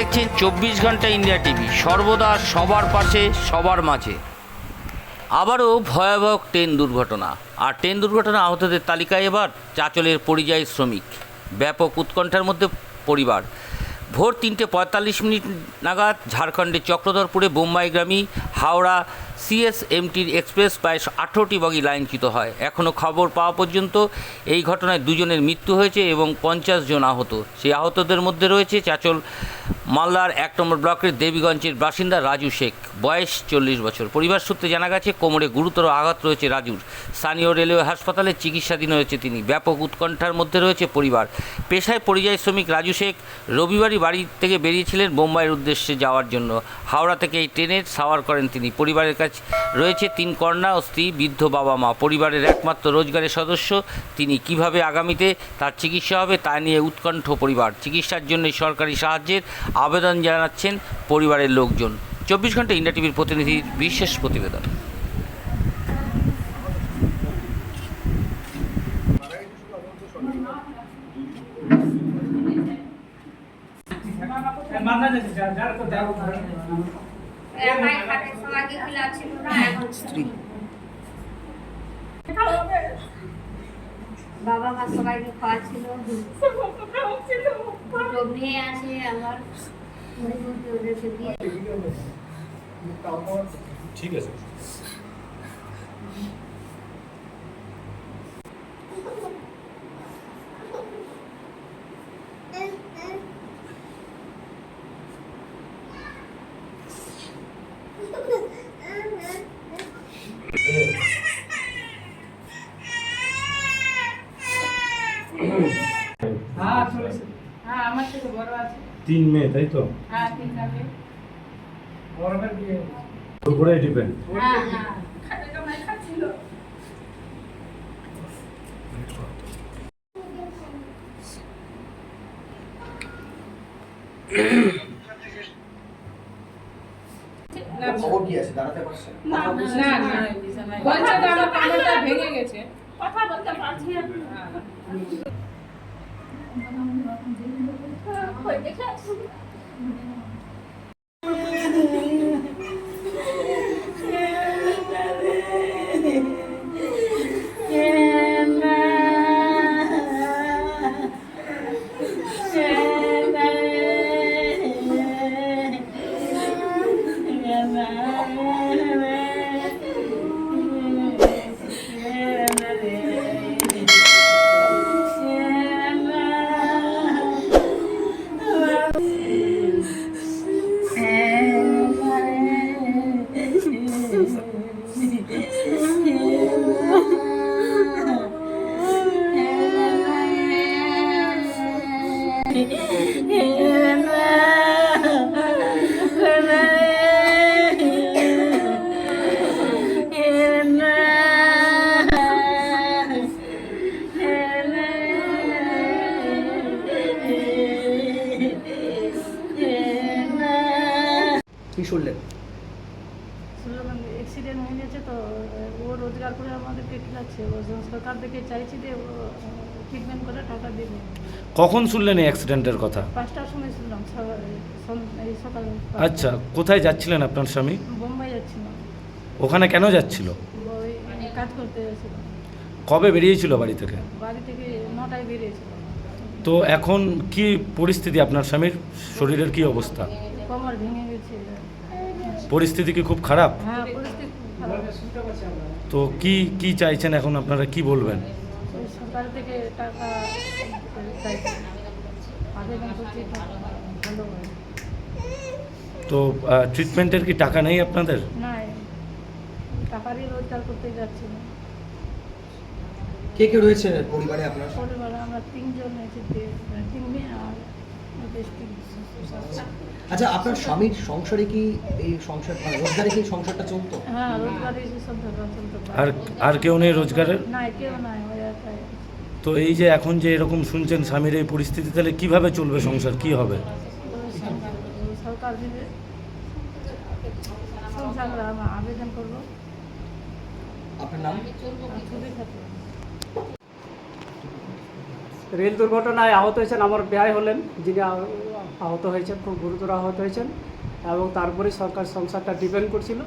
দেখছেন চব্বিশ ঘণ্টা ইন্ডিয়া টিভি। সর্বদা সবার পাশে, সবার মাঝে। আবারও ভয়াবহ ট্রেন দুর্ঘটনা। আর ট্রেন দুর্ঘটনা আহতদের তালিকায় এবার চাচলের পরিযায়ী শ্রমিক। ব্যাপক উৎকণ্ঠার মধ্যে পরিবার। ভোর তিনটে পঁয়তাল্লিশ মিনিট নাগাদ ঝাড়খণ্ডের চক্রধরপুরে বোম্বাইগ্রামী হাওড়া সিএসএমটির এক্সপ্রেস প্রায় আঠেরোটি বগি লাইনচ্যুত হয়। এখনও খবর পাওয়া পর্যন্ত এই ঘটনায় দুজনের মৃত্যু হয়েছে এবং পঞ্চাশ জন আহত। সেই আহতদের মধ্যে রয়েছে চাচল মালদার এক নম্বর ব্লকের দেবীগঞ্জের বাসিন্দা রাজু শেখ। বয়স চল্লিশ বছর। পরিবার সূত্রে জানা গেছে, কোমরে গুরুতর আঘাত রয়েছে রাজুর। স্থানীয় রেলওয়ে হাসপাতালে চিকিৎসাধীন রয়েছে তিনি। ব্যাপক উৎকণ্ঠার মধ্যে রয়েছে পরিবার। পেশায় পরিযায়ী শ্রমিক রাজু শেখ রবিবারই বাড়ি থেকে বেরিয়েছিলেন বোম্বাইয়ের উদ্দেশ্যে যাওয়ার জন্য। হাওড়া থেকে এই ট্রেনের সাওয়ার করেন তিনি। পরিবারের কাছে রয়েছে তিন কন্যা ও স্ত্রী বৃদ্ধ বাবা মা পরিবারের একমাত্র রোজগারের সদস্য তিনি কীভাবে আগামীতে তার চিকিৎসা হবে তা নিয়ে উৎকণ্ঠ পরিবার চিকিৎসার জন্য সরকারি সাহায্যের আবেদন জানাচ্ছেন পরিবারের লোকজন চব্বিশ ঘণ্টা ইন্ডিয়া টিভির প্রতিনিধির বিশেষ প্রতিবেদন একাই খাটে সবাইকে ছিল না এখন স্ত্রী। বাবা মা সবাইকে খাওয়াচ্ছিল দুটো মেয়ে আছে আমার। ওদেরকে দিয়ে। ঠিক আছে। আমার থেকে বড় আছে। তিন মেয়ে তাই তো? হ্যাঁ তিনটা মেয়ে। বড়দের বিয়ে উপরে ডিপেন্ড। হ্যাঁ হ্যাঁ। খাটে কামাই খাচ্ছিল খবর কি আছে? দাঁড়াতে পারছেন না না বলছে তো আমার কামড়টা ভেঙে গেছে কথা বলতে পারছি না। Pwede ka. কি শুনলেন? শুনলাম অ্যাক্সিডেন্ট হয়ে গেছে তো ও রোজগার করে আমাদেরকে খিলাচ্ছে সরকার থেকে চাইছি যে ট্রিটমেন্ট করে টাকা দেবে। কখন শুনলেন এই অ্যাক্সিডেন্টের কথা? পাঁচটার সময় শুনলাম স- সন- এই সকাল আচ্ছা কোথায় যাচ্ছিলেন আপনার স্বামী? বোম্বাই যাচ্ছিলাম ওখানে কেন যাচ্ছিল? ওই কাজ করতে কবে বেরিয়েছিল বাড়ি থেকে? বাড়ি থেকে নটায় বেরিয়েছিল। তো এখন কি পরিস্থিতি আপনার স্বামীর? শরীরের কি অবস্থা? কোমর ভেঙে গেছে। পরিস্থিতি কি খুব খারাপ? হ্যাঁ পরিস্থিতি খুব খারাপ। তো কি কি চাইছেন এখন আপনারা? কি বলবেন? ওই সরকার থেকে টাকা চাইছে আবেদন করছি। টাকা ভালো হয় তো ট্রিটমেন্টের কি টাকা নেই আপনাদের? না টাকারই রোজগার করতে যাচ্ছি না। কে কে রয়েছে পরিবারে আপনার? পরিবারে আমরা তিনজন তিন মেয়ে আর আচ্ছা আপনার স্বামীর সংসারে কি এই সংসার মানে রোজগারে কি সংসারটা চলতো? হ্যাঁ রোজগারে সব ধরো চলতে। আর আর কেউ নেই রোজগারের? না কেউ নাই তো এই যে এখন যে এরকম শুনছেন স্বামীর এই পরিস্থিতি তাহলে কীভাবে চলবে সংসার? কি হবে? সরকার দিবে। সংসার আমরা আবেদন করব। আপনার নাম? রেল দুর্ঘটনায় আহত হয়েছেন আমার ব্যয় হলেন, যিনি আহত হয়েছেন, খুব গুরুতর আহত হয়েছেন, এবং তারপরে সরকার সংসারটা ডিপেন্ড করছিল,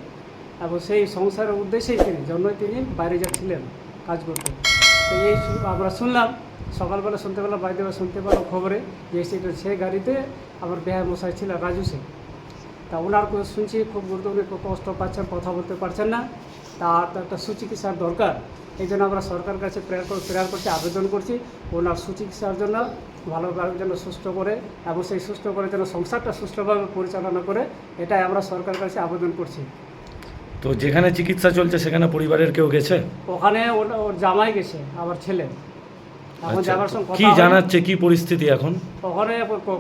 এবং সেই সংসারের উদ্দেশ্যেই তিনি, জন্যই তিনি বাইরে যাচ্ছিলেন কাজ করতে। তো এই আমরা শুনলাম, সকালবেলা শুনতে পেলাম বাড়িতে শুনতে পেলাম খবরে যে সেটা সেই গাড়িতে আমার বেহায় মশাই ছিল, রাজু সিং তা ওনার শুনছি, খুব গুরুত্বপূর্ণ কষ্ট পাচ্ছেন, কথা বলতে পারছেন না। তার একটা সুচিকিৎসার দরকার। এই জন্য আমরা সরকার কাছে প্রেয়ার প্রেয়ার করতে আবেদন করছি। ওনার সুচিকিৎসার জন্য ভালোভাবে যেন সুস্থ করে এবং সেই সুস্থ করে যেন সংসারটা সুস্থভাবে পরিচালনা করে এটাই আমরা সরকার কাছে আবেদন করছি। তো যেখানে চিকিৎসা চলছে সেখানে পরিবারের কেউ গেছে? ওখানে ওর- জামাই গেছে আমার ছেলে। এখন আচ্ছা, যাবার সঙ্গে কি জানাচ্ছে কি পরিস্থিতি এখন? ওখানে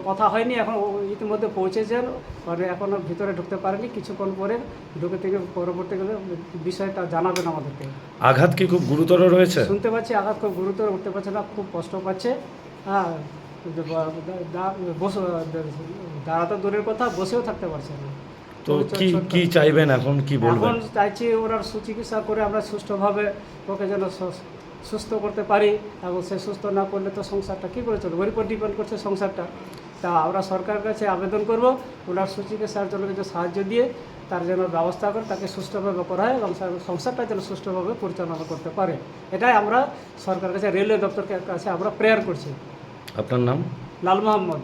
কথা হয়নি এখন ইতিমধ্যে পৌঁছেছেন। পরে এখনও ভিতরে ঢুকতে পারেনি কিছুক্ষণ পরে ঢুকে থেকে পরবর্তীকালে বিষয়টা জানাবেন আমাদেরকে আঘাত কি খুব গুরুতর রয়েছে? শুনতে পাচ্ছি আঘাত খুব গুরুতর উঠতে পারছে না খুব কষ্ট পাচ্ছে। হ্যাঁ দাঁড়াতে দূরের কথা বসেও থাকতে পারছে না। তো কি কি চাইবেন এখন কি বলবেন? এখন চাইছি ওনার সুচিকিৎসা করে আমরা সুষ্ঠুভাবে ওকে যেন সুস্থ করতে পারি এবং সে সুস্থ না করলে তো সংসারটা কী করে চলবে? ওর উপর ডিপেন্ড করছে সংসারটা। তা আমরা সরকারের কাছে আবেদন করব ওনার সুচিকিৎসার জন্য কিছু সাহায্য দিয়ে তার জন্য ব্যবস্থা করে তাকে সুষ্ঠুভাবে করা হয় এবং সংসারটা যেন সুষ্ঠুভাবে পরিচালনা করতে পারে। এটাই আমরা সরকারের কাছে রেলওয়ে দপ্তরের কাছে আমরা প্রেয়ার করছি। আপনার নাম? লাল মোহাম্মদ।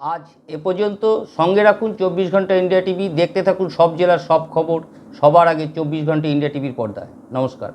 আজ এ পর্যন্ত সঙ্গে রাখুন চব্বিশ ঘণ্টা ইন্ডিয়া টিভি দেখতে থাকুন সব জেলার সব খবর সবার আগে চব্বিশ ঘণ্টা ইন্ডিয়া টিভির পর্দায়। নমস্কার।